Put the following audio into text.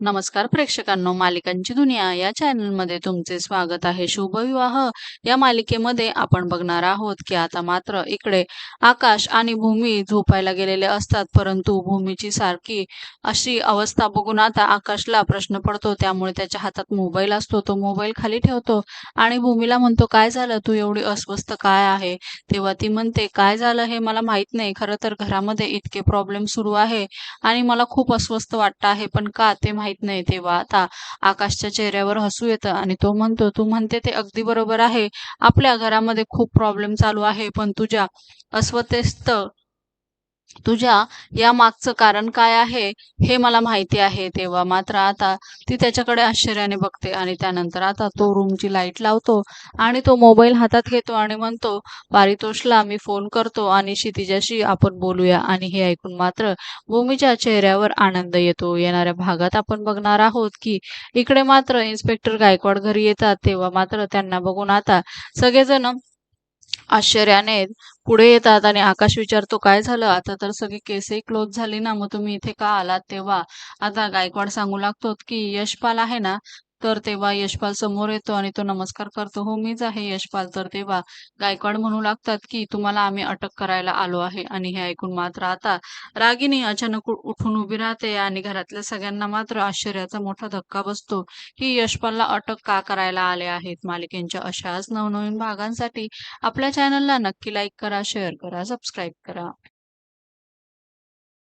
नमस्कार प्रेक्षकांनो मालिकांची दुनिया या चॅनलमध्ये तुमचे स्वागत आहे. शुभविवाह या मालिकेमध्ये आपण बघणार आहोत की आता मात्र इकडे आकाश आणि भूमी झोपायला गेलेले असतात परंतु भूमीची सारखी अशी अवस्था बघून आता आकाशला प्रश्न पडतो. त्यामुळे त्याच्या हातात मोबाईल असतो तो मोबाईल खाली ठेवतो आणि भूमीला म्हणतो काय झालं? तू एवढी अस्वस्थ काय आहे? तेव्हा ती म्हणते काय झालं हे मला माहीत नाही. खरं तर घरामध्ये इतके प्रॉब्लेम सुरू आहे आणि मला खूप अस्वस्थ वाटतं आहे. पण का ते माहीत नाही तेव्हा आता आकाशच्या चेहऱ्यावर हसू येतं आणि तो म्हणतो तू म्हणते ते अगदी बरोबर आहे. आपल्या घरामध्ये खूप प्रॉब्लेम चालू आहे पण तुझ्या अस्वस्थ तुझ्या या मागचं कारण काय आहे हे मला माहिती आहे. तेव्हा मात्र आता ती त्याच्याकडे आश्चर्याने बघते आणि त्यानंतर आता तो रूमची लाइट लावतो आणि तो मोबाईल हातात घेतो आणि म्हणतो पारितोषला मी फोन करतो आणि क्षितिजाशी आपण बोलूया. आणि हे ऐकून मात्र भूमीच्या चेहऱ्यावर आनंद येतो. येणाऱ्या भागात आपण बघणार आहोत की इकडे मात्र इन्स्पेक्टर गायकवाड घरी येतात. तेव्हा मात्र त्यांना बघून आता सगळेजण आश्चर्याने पुढे येतात आणि आकाश विचारतो काय झालं? आता तर सगळे केसही क्लोज झाली ना मग तुम्ही इथे का आलात तेव्हा? आता गायकवाड सांगू लागतो की यशपाल आहे ना तर तेव्हा यशपाल समोर येतो आणि तो नमस्कार करतो. हो मीच आहे यशपाल. तर तेव्हा गायकवाड म्हणू लागतात की तुम्हाला आम्ही अटक करायला आलो आहे. आणि हे ऐकून मात्र आता रागिनी अचानक उठून उभी राहते आणि घरातल्या सगळ्यांना मात्र आश्चर्याचा मोठा धक्का बसतो की यशपालला अटक का करायला आले आहेत? मालिकेंच्या अशाच नवनवीन भागांसाठी आपल्या चॅनलला नक्की लाईक करा शेअर करा सबस्क्राईब करा.